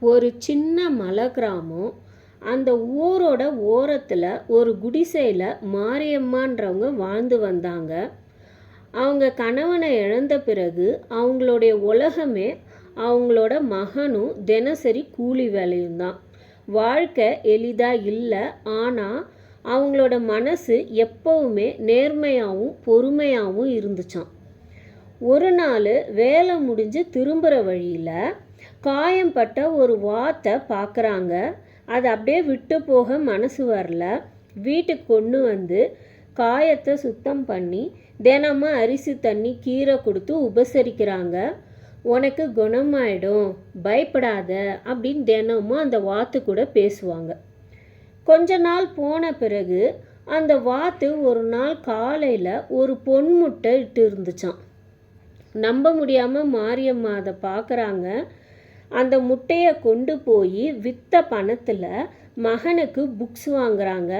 ஒரு சின்ன மலை கிராமம். அந்த ஊரோட ஓரத்தில் ஒரு குடிசையில் மாரியம்மான்றவங்க வாழ்ந்து வந்தாங்க. அவங்க கணவனை இழந்த பிறகு அவங்களுடைய உலகமே அவங்களோட மகனும் தினசரி கூலி வேலையும் தான் வாழ்க்கை எளிதாக இல்லை ஆனால் அவங்களோட மனசு எப்பவுமே நேர்மையாகவும் பொறுமையாகவும் இருந்துச்சாம். ஒரு நாள் வேலை முடிஞ்சு திரும்புகிற வழியில் காயம்பட்ட ஒரு வாத்தை பார்க்குறாங்க. அதை அப்படியே விட்டு போக மனசு வரல. வீட்டுக்கு கொண்டு வந்து காயத்தை சுத்தம் பண்ணி தினமும் அரிசி தண்ணி கீரை கொடுத்து உபசரிக்கிறாங்க. உனக்கு குணமாயிடும் பயப்படாத அப்படின்னு தினமும் அந்த வாத்து கூட பேசுவாங்க. கொஞ்ச நாள் போன பிறகு அந்த வாத்து ஒரு நாள் காலையில் ஒரு பொன் முட்டை இட்டு இருந்துச்சாம். நம்ப முடியாமல் மாரியம்மா அதை பார்க்குறாங்க. அந்த முட்டையை கொண்டு போய் விற்ற பணத்தில் மகனுக்கு புக்ஸ் வாங்குறாங்க.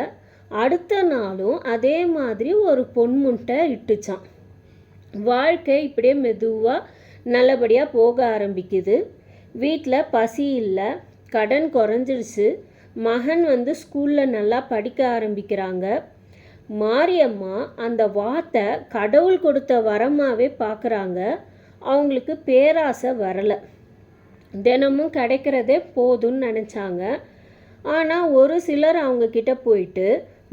அடுத்த நாளும் அதே மாதிரி ஒரு பொன் முட்டை இட்டுச்சான். வாழ்க்கை இப்படியே மெதுவாக நல்லபடியாக போக ஆரம்பிக்குது. வீட்டில் பசி இல்லை கடன் குறைஞ்சிருச்சு. மகன் வந்து ஸ்கூலில் நல்லா படிக்க ஆரம்பிக்கிறாங்க. மாரியம்மா அந்த வாத்தை கடவுள் கொடுத்த வரமாகவே பார்க்குறாங்க அவங்களுக்கு பேராசை வரலை. தினமும் கிடைக்கிறதே போதும்னு நினச்சாங்க. ஆனால் ஒரு சிலர் அவங்கக்கிட்ட போயிட்டு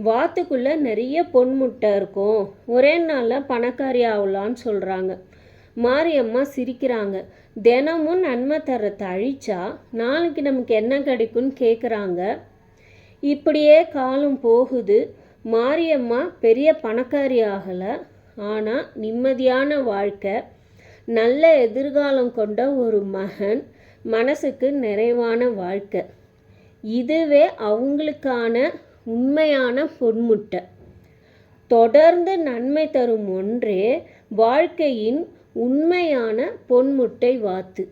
வாத்துக்குள்ளே நிறைய பொன் முட்டை இருக்கும். ஒரே நாளில் பணக்காரி ஆகலான்னு சொல்கிறாங்க மாரியம்மா சிரிக்கிறாங்க. தினமும் நன்மை தரத்தை அழிச்சா நாளைக்கு நமக்கு என்ன கிடைக்கும்னு கேட்குறாங்க இப்படியே காலம் போகுது. மாரியம்மா பெரிய பணக்காரி ஆகலை. ஆனால் நிம்மதியான வாழ்க்கை. நல்ல எதிர்காலம் கொண்ட ஒரு மகன். மனசுக்கு நிறைவான வாழ்க்கை. இதுவே அவங்களுக்கான உண்மையான பொன்முட்டை. தொடர்ந்து நன்மை தரும் ஒன்றே வாழ்க்கையின் உண்மையான பொன்முட்டை வாத்து.